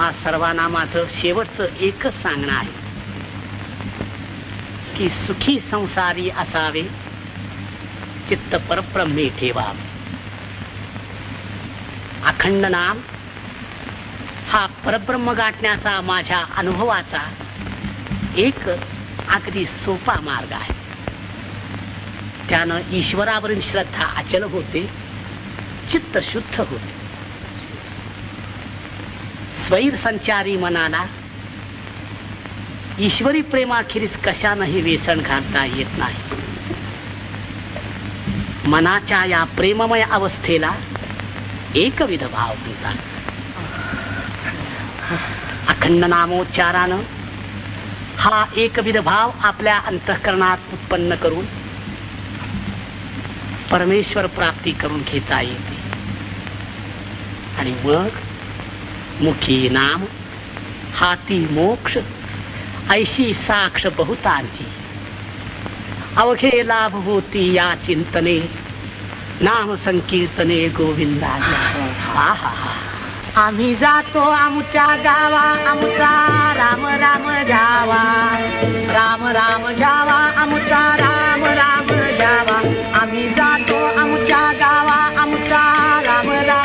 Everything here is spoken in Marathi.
मा सर्वांना माझं शेवटचं एकच सांगणं आहे. की सुखी संसारी असावे चित्त परब्रह्मे ठेवावे. अखंड नाम हा परब्रह्म गाठण्याचा माझ्या अनुभवाचा एक अगदी सोपा मार्ग आहे. त्यानं ईश्वरावरील श्रद्धा अचल होते चित्त शुद्ध होते. स्वैर संचारी मनाला ईश्वरी प्रेमाखेरीज कशानंही वेसण घालता येत नाही. मनाच्या या प्रेममय अवस्थेला एकविध भाव म्हणतात अखंड नामोच्चारानं हा एकविध भाव आपल्या अंतःकरणात उत्पन्न करून परमेश्वर प्राप्ती करून घेता येते. आणि मग मुखी नाम हाती मोक्ष ऐशी साक्ष बहुतांची. अवघे लाभ होती या चिंतने नाम संकीर्तने गोविंदा आम्ही जातो आमच्या गावा आमचा राम राम जावा. राम राम जावा आमचा राम राम जावा. आम्ही जातो आमच्या गावा आमचा राम राम